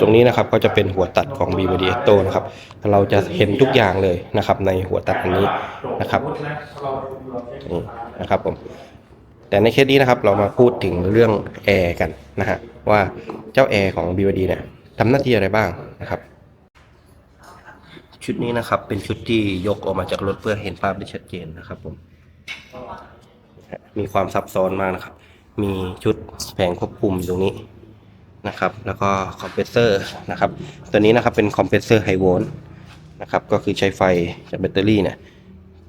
ตรงนี้นะครับก็จะเป็นหัวตัดของ b v d e t o นะครับ เราจะเห็นทุกอย่างเลยนะครับ ในหัวตัดอันนี้นะครับนี่นะครับผมแต่ในเคสนี้นะครับเรามาพูดถึงเรื่องแอร์กันนะฮะว่าเจ้าแอร์ของ b v d เนี่ยทำหน้าที่อะไรบ้างนะครับ ชุดนี้นะครับเป็นชุดที่ยกออกมาจากรถเพื่อเห็นภาพได้ชัดเจนนะครับผมมีความซับซ้อนมากนะครับ มีชุดแผงควบคุมอยู่ตรงนี้ นะครับ แล้วก็คอมเพรสเซอร์นะครับ ตัวนี้นะครับเป็นคอมเพรสเซอร์ไฮโวลต์นะครับ ก็คือใช้ไฟจากแบตเตอรี่เนี่ย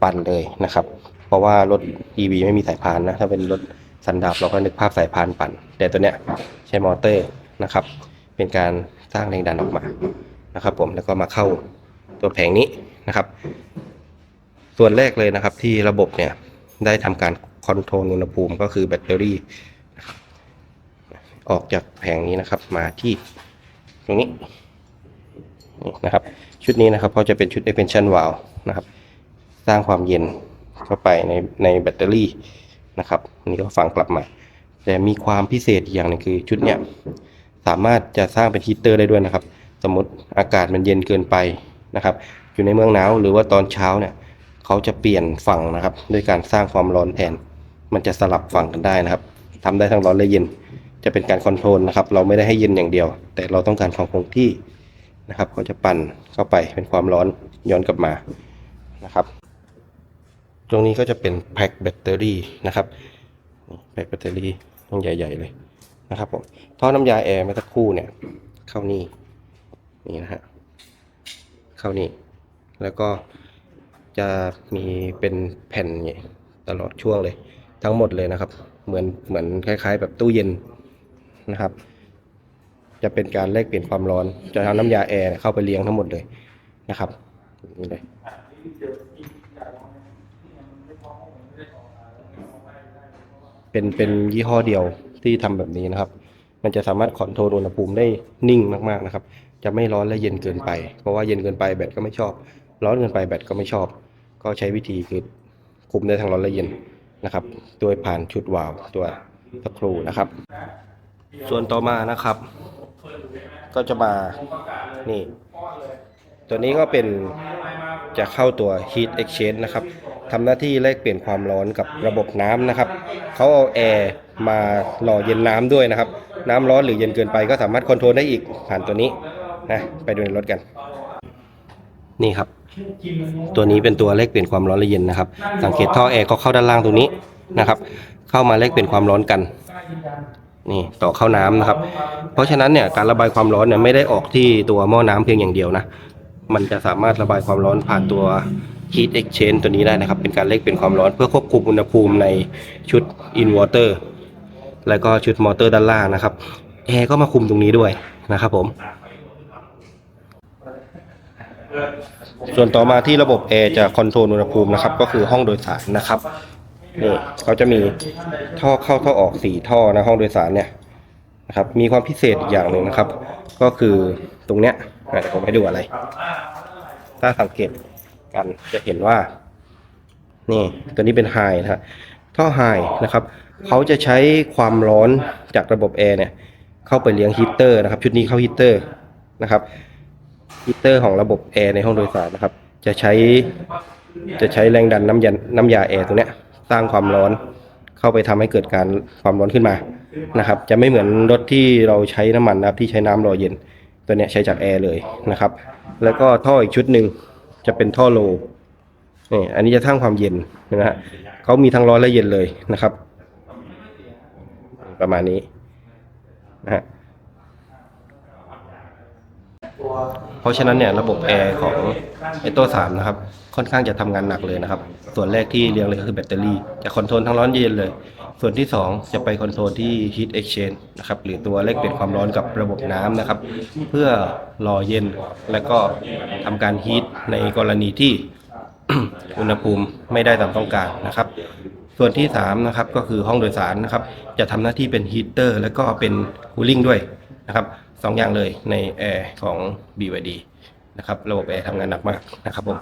ปั่นเลยนะครับ เพราะว่ารถ EV ไม่มีสายพานนะ ถ้าเป็นรถสันดาปเราก็นึกภาพสายพานปั่น แต่ตัวเนี้ยใช้มอเตอร์นะครับ เป็นการสร้างแรงดันออกมานะครับ ผม แล้วก็มาเข้าตัวแผงนี้นะครับ ส่วนแรกเลยนะครับที่ระบบเนี่ยได้ทำการคอนโทรลอุณหภูมิก็คือแบตเตอรี่ ออกจากแผงนี้นะครับมาที่ตรงนี้นะครับ ชุดนี้นะครับก็จะเป็นชุด expansion valve นะครับ สร้างความเย็นเข้าไปในในแบตเตอรี่นะครับนนี้ก็ฝังกลับมา แต่มีความพิเศษอย่างหนึงคือชุดเนี้ยสามารถจะสร้างเป็นฮีตเตอร์ได้ด้วยนะครับ สมมติอากาศมันเย็นเกินไปนะครับ อยู่ในเมืองหนาวหรือว่าตอนเช้าเนี่ยเขาจะเปลี่ยนฝั่งนะครับ ด้วยการสร้างความร้อนแทน มันจะสลับฝั่งกันได้นะครับทำได้ทั้งร้อนและเย็น จะเป็นการคอนโทรลนะครับ เราไม่ได้ให้เย็นอย่างเดียว แต่เราต้องการความคงที่นะครับเขาจะปั่นเข้าไปเป็นความร้อนย้อนกลับมานะครับ ตรงนี้ก็จะเป็นแพ็คแบตเตอรี่นะครับแพ็คแบตเตอรี่ต้องใหญ่ ๆ เลยนะครับผมท่อน้ำยาแอร์เมื่อสักครู่เนี่ย เข้านี่นี่นะฮะเข้านี่แล้วก็จะมีเป็นแผ่นเนี่ยตลอดช่วงเลย ทั้งหมดเลยนะครับ เหมือนเหมือนคล้าย ๆ แบบตู้เย็น นะครับ จะเป็นการแลกเปลี่ยนความร้อน จะเอาน้ำยาแอร์เข้าไปเลี้ยงทั้งหมดเลยนะครับนี่เลยเป็นเป็นยี่ห้อเดียวที่ทำแบบนี้นะครับ มันจะสามารถคอนโทรลอุณหภูมิได้นิ่งมากๆนะครับ จะไม่ร้อนและเย็นเกินไป เพราะว่าเย็นเกินไปแบตก็ไม่ชอบ ร้อนเกินไปแบตก็ไม่ชอบ ก็ใช้วิธีคือคุมได้ทั้งร้อนและเย็นนะครับ โดยผ่านชุดวาล์วตัวสกรูนะครับ ส่วนต่อมานะครับ ก็จะมานี่ ตัวนี้ก็เป็นจะเข้าตัว heat exchange นะครับทำหน้าที่แลกเปลี่ยนความร้อนกับระบบน้ำนะครับ เขาเอาแอร์มาหล่อเย็นน้ำด้วยนะครับ น้ำร้อนหรือเย็นเกินไปก็สามารถคอนโทรลได้อีกผ่านตัวนี้นะไปดูในรถกัน นี่ครับ ตัวนี้เป็นตัวแลกเปลี่ยนความร้อนและเย็นนะครับ สังเกตท่อแอร์ก็เข้าด้านล่างตรงนี้นะครับ เข้ามาแลกเปลี่ยนความร้อนกัน นี่ต่อเข้าน้ำนะครับ เพราะฉะนั้นเนี่ยการระบายความร้อนเนี่ยไม่ได้ออกที่ตัวหม้อน้ำเพียงอย่างเดียวนะมันจะสามารถระบายความร้อนผ่านตัว heat exchange ตัวนี้ได้นะครับ เป็นการเล็กเป็นความร้อนเพื่อควบคุมอุณหภูมิในชุด inverter แล้วก็ชุดมอเตอร์ด้านล่างนะครับแอร์ก็มาคุมตรงนี้ด้วยนะครับผมส่วนต่อมาที่ระบบแอร์จะคอนโทรลอุณหภูมินะครับ ก็คือห้องโดยสารนะครับ นี่เขาจะมีท่อเข้าท่อออกสี่ท่อนะห้องโดยสารเนี่ยนะครับ มีความพิเศษอีกอย่างหนึ่งนะครับ ก็คือตรงเนี้ยเดี๋ยวผมให้ดูอะไร ถ้าสังเกตกันจะเห็นว่า นี่ตัวนี้เป็นไฮนะฮะท่อไฮนะครับเขาจะใช้ความร้อนจากระบบแอร์เนี่ยเข้าไปเลี้ยงฮีเตอร์นะครับ ชุดนี้เข้าฮีเตอร์นะครับฮีเตอร์ของระบบแอร์ในห้องโดยสารนะครับ จะใช้จะใช้แรงดันน้ำยาน้ำยาแอร์ตรงเนี้ย สร้างความร้อนเข้าไปทำให้เกิดการความร้อนขึ้นมานะครับ จะไม่เหมือนรถที่เราใช้น้ำมันนะครับที่ใช้น้ำรอเย็น ตัวเนี้ยใช้จากแอร์เลยนะครับ แล้วก็ท่ออีกชุดหนึ่งจะเป็นท่อโลนี่อันนี้จะสร้างความเย็นนะฮะเขามีทั้งร้อนและเย็นเลยนะครับ ประมาณนี้นะฮะ เพราะฉะนั้นเนี่ยระบบแอร์ของไอตัวสามนะครับค่อนข้างจะทำงานหนักเลยนะครับ ส่วนแรกที่เรียงเลยก็คือแบตเตอรี่ จะคอนโทรลทั้งร้อนเย็นเลย ส่วนที่ 2 จะไปคอนโทรลที่ heat exchange นะครับหรือตัวแลกเปลี่ยนความร้อนกับระบบน้ำนะครับ เพื่อรอเย็นและก็ทำการฮีทในกรณีที่อุณหภูมิไม่ได้ตามต้องการนะครับ ส่วนที่3นะครับก็คือห้องโดยสารนะครับ จะทำหน้าที่เป็นฮีเตอร์ และก็เป็นคูลิ่งด้วย นะครับสองอย่างเลยในแอร์ของ BYD นะครับ ระบบแอร์ทำงานหนักมากนะครับผม